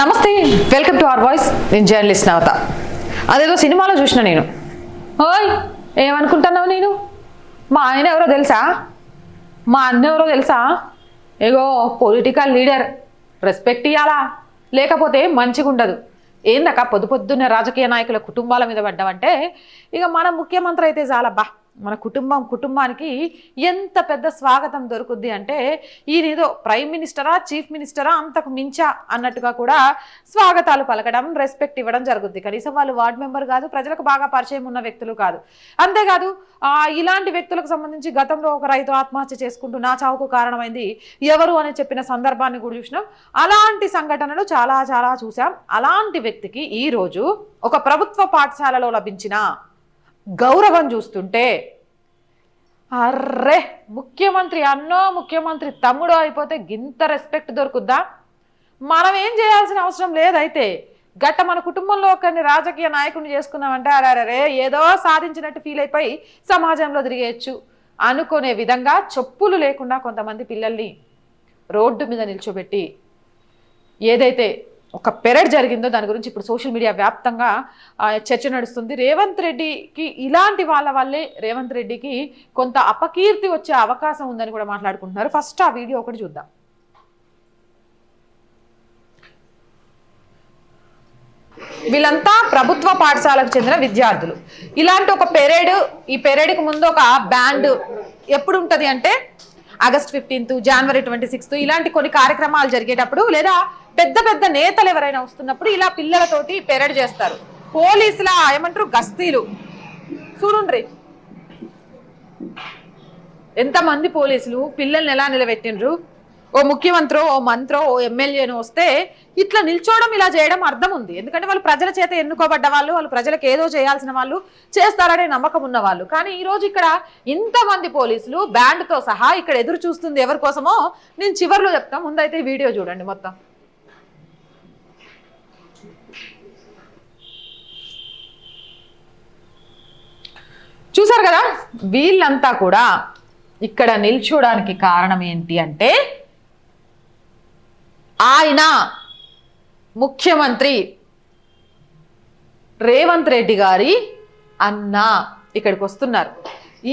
నమస్తే welcome to our voice. నేను journalist Navata. అదేదో సినిమాలో చూసిన నేను. ఓయ్ ఏమనుకుంటున్నావు నేను? మా ఆయన ఎవరో తెలుసా? మా అన్న ఎవరో తెలుసా? ఏగో పొలిటికల్ లీడర్ రెస్పెక్ట్ ఇవ్వాలా లేకపోతే మంచిగా ఉండదు ఏందక్క పొద్దు పొద్దున్న రాజకీయ నాయకుల కుటుంబాల మీద పడ్డామంటే ఇక మన ముఖ్యమంత్రి అయితే చాలబ్బా. మన కుటుంబం కుటుంబానికి ఎంత పెద్ద స్వాగతం దొరుకుద్ది అంటే ఈయన ఏదో ప్రైమ్ మినిస్టరా చీఫ్ మినిస్టరా అంతకు మించా అన్నట్టుగా కూడా స్వాగతాలు పలకడం రెస్పెక్ట్ ఇవ్వడం జరుగుద్ది. కనీసం వాళ్ళు వార్డు మెంబర్ కాదు ప్రజలకు బాగా పరిచయం ఉన్న వ్యక్తులు కాదు. అంతేకాదు ఇలాంటి వ్యక్తులకు సంబంధించి గతంలో ఒక రైతు ఆత్మహత్య చేసుకుంటూ నా చావుకు కారణమైంది ఎవరు అని చెప్పిన సందర్భాన్ని కూడా చూసినాం. అలాంటి సంఘటనలు చాలా చాలా చూసాం అలాంటి వ్యక్తికి ఈరోజు ఒక ప్రభుత్వ పాఠశాలలో లభించిన గౌరవం చూస్తుంటే అర్రే ముఖ్యమంత్రి అన్నో ముఖ్యమంత్రి తమ్ముడో అయిపోతే గింత రెస్పెక్ట్ దొరుకుద్దా? మనం ఏం చేయాల్సిన అవసరం లేదైతే గట్ట మన కుటుంబంలో ఒకరిని రాజకీయ నాయకుడిని చేసుకున్నామంటే అరే ఏదో సాధించినట్టు ఫీల్ అయిపోయి సమాజంలో తిరిగేయచ్చు. అనుకునే విధంగా చెప్పులు లేకుండా కొంతమంది పిల్లల్ని రోడ్డు మీద నిల్చోబెట్టి ఏదైతే ఒక పెరడ్ జరిగిందో దాని గురించి ఇప్పుడు సోషల్ మీడియా వ్యాప్తంగా చర్చ నడుస్తుంది. రేవంత్ రెడ్డికి ఇలాంటి వాళ్ళ వల్లే రేవంత్ రెడ్డికి కొంత అపకీర్తి వచ్చే అవకాశం ఉందని కూడా మాట్లాడుకుంటున్నారు. ఫస్ట్ ఆ వీడియో ఒకటి చూద్దాం. వీళ్ళంతా ప్రభుత్వ పాఠశాలకు చెందిన విద్యార్థులు. ఇలాంటి ఒక పెరేడ్ ఈ పెరేడ్కి ముందు ఒక బ్యాండ్ ఎప్పుడు ఉంటుంది అంటే ఆగస్ట్ ఫిఫ్టీన్త్ జనవరి ట్వంటీ సిక్స్త్ ఇలాంటి కొన్ని కార్యక్రమాలు జరిగేటప్పుడు లేదా పెద్ద పెద్ద నేతలు ఎవరైనా వస్తున్నప్పుడు ఇలా పిల్లలతోటి పెరడ్ చేస్తారు. పోలీసుల ఏమంటారు? గస్తీలు. చూడుండ్రి ఎంతమంది పోలీసులు పిల్లల్ని ఎలా నిలబెట్టిండ్రు? ఓ ముఖ్యమంత్రో ఓ మంత్రో ఓ ఎమ్మెల్యేను వస్తే ఇట్లా నిల్చోవడం ఇలా చేయడం అర్థం ఉంది. ఎందుకంటే వాళ్ళు ప్రజల చేత ఎన్నుకోబడ్డ వాళ్ళు వాళ్ళు ప్రజలకు ఏదో చేయాల్సిన వాళ్ళు చేస్తారనే నమ్మకం ఉన్నవాళ్ళు కానీ ఈరోజు ఇక్కడ ఇంతమంది పోలీసులు బ్యాండ్తో సహా ఇక్కడ ఎదురు చూస్తుంది ఎవరి కోసమో నేను చివర్లో చెప్తా. ముందైతే వీడియో చూడండి మొత్తం. చూసారు కదా? వీళ్ళంతా కూడా ఇక్కడ నిల్చోడానికి కారణం ఏంటి అంటే ఆయన ముఖ్యమంత్రి రేవంత్ రెడ్డి గారి అన్న ఇక్కడికి వస్తున్నారు.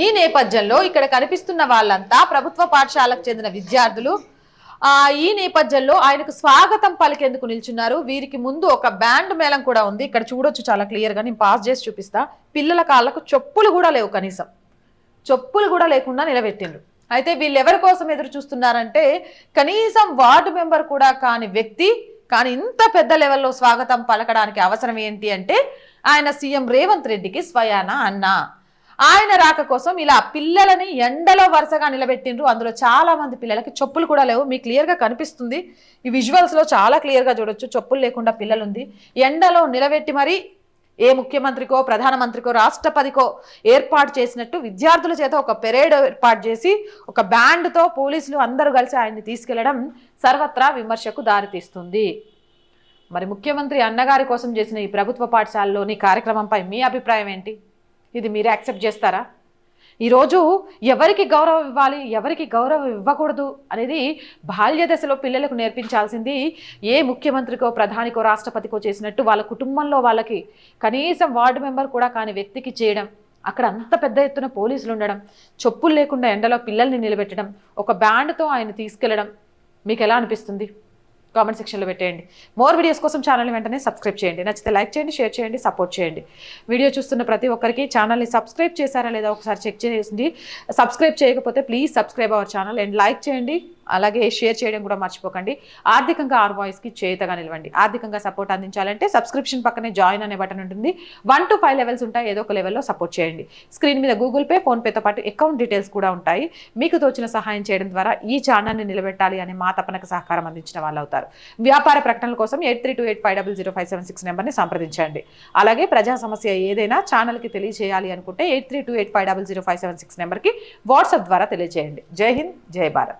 ఈ నేపథ్యంలో ఇక్కడ కనిపిస్తున్న వాళ్ళంతా ప్రభుత్వ పాఠశాలకు చెందిన విద్యార్థులు. ఆ ఈ నేపథ్యంలో ఆయనకు స్వాగతం పలికేందుకు నిల్చున్నారు. వీరికి ముందు ఒక బ్యాండ్ మేళం కూడా ఉంది. ఇక్కడ చూడొచ్చు చాలా క్లియర్గా నేను పాస్ చేసి చూపిస్తా. పిల్లల కాళ్ళకు చెప్పులు కూడా లేవు కనీసం. చెప్పులు కూడా లేకుండా నిలబెట్టిండ్రు. అయితే వీళ్ళు ఎవరి కోసం ఎదురు చూస్తున్నారంటే కనీసం వార్డు మెంబర్ కూడా కాని వ్యక్తి కానీ ఇంత పెద్ద లెవెల్లో స్వాగతం పలకడానికి అవసరం ఏంటి అంటే ఆయన సీఎం రేవంత్ రెడ్డికి స్వయాన అన్న. ఆయన రాక కోసం ఇలా పిల్లలని ఎండలో వరుసగా నిలబెట్టిండ్రు. అందులో చాలా మంది పిల్లలకి చెప్పులు కూడా లేవు. మీకు క్లియర్గా కనిపిస్తుంది. ఈ విజువల్స్లో చాలా క్లియర్గా చూడొచ్చు. చెప్పులు లేకుండా పిల్లలుంది. ఎండలో నిలబెట్టి మరి ఏ ముఖ్యమంత్రికో ప్రధానమంత్రికో రాష్ట్రపతికో ఏర్పాటు చేసినట్టు విద్యార్థుల చేత ఒక పెరేడ్ ఏర్పాటు చేసి ఒక బ్యాండ్తో పోలీసులు అందరూ కలిసి ఆయన్ని తీసుకెళ్ళడం సర్వత్రా విమర్శకు దారితీస్తుంది. మరి ముఖ్యమంత్రి అన్నగారి కోసం చేసిన ఈ ప్రభుత్వ పాఠశాలలోని కార్యక్రమంపై మీ అభిప్రాయం ఏంటి? ఇది మీరు యాక్సెప్ట్ చేస్తారా? ఈరోజు ఎవరికి గౌరవం ఇవ్వాలి ఎవరికి గౌరవం ఇవ్వకూడదు అనేది బాల్య దశలో పిల్లలకు నేర్పించాల్సింది ఏ ముఖ్యమంత్రికో ప్రధానికో రాష్ట్రపతికో చేసినట్టు వాళ్ళ కుటుంబంలో వాళ్ళకి కనీసం వార్డు మెంబర్ కూడా కాని వ్యక్తికి చేయడం అక్కడ అంత పెద్ద ఎత్తున పోలీసులు ఉండడం చెప్పులు లేకుండా ఎండలో పిల్లల్ని నిలబెట్టడం ఒక బ్యాండ్తో ఆయన తీసుకెళ్ళడం మీకు ఎలా అనిపిస్తుంది? కామెంట్ సెక్షన్లో పెట్టేయండి. మోర్ వీడియోస్ కోసం ఛానల్ని వెంటనే సబ్స్క్రైబ్ చేయండి. నచ్చితే లైక్ చేయండి షేర్ చేయండి సపోర్ట్ చేయండి. వీడియో చూస్తున్న ప్రతి ఒక్కరికి ఛానల్ని సబ్స్క్రైబ్ చేశారా లేదా ఒకసారి చెక్ చేసి సబ్స్క్రైబ్ చేయకపోతే please subscribe our channel and like చేయండి. అలాగే షేర్ చేయడం కూడా మర్చిపోకండి. ఆర్థికంగా ఆర్ వాయిస్కి చేతగా నిలవండి. ఆర్థికంగా సపోర్ట్ అందించాలంటే సబ్స్క్రిప్షన్ పక్కనే జాయిన్ అనే బటన్ ఉంటుంది. వన్ టు ఫైవ్ లెవెల్స్ ఉంటాయి. ఏదో ఒక లెవెల్లో సపోర్ట్ చేయండి. స్క్రీన్ మీద గూగుల్ పే ఫోన్పేతో పాటు అకౌంట్ డీటెయిల్స్ కూడా ఉంటాయి. మీకు తోచిన సహాయం చేయడం ద్వారా ఈ ఛానల్ని నిలబెట్టాలి అనే మా తపనకు సహకారం అందించిన వాళ్ళు అవుతారు. వ్యాపార ప్రకటనల కోసం eight three two eight five double zero five seven six నెంబర్ని సంప్రదించండి. అలాగే ప్రజా సమస్య ఏదైనా ఛానల్కి తెలియజేయాలి అనుకుంటే eight three two eight five double zero five seven six నెంబర్కి వాట్సాప్ ద్వారా తెలియజేయండి జై హింద్ జై భారత్.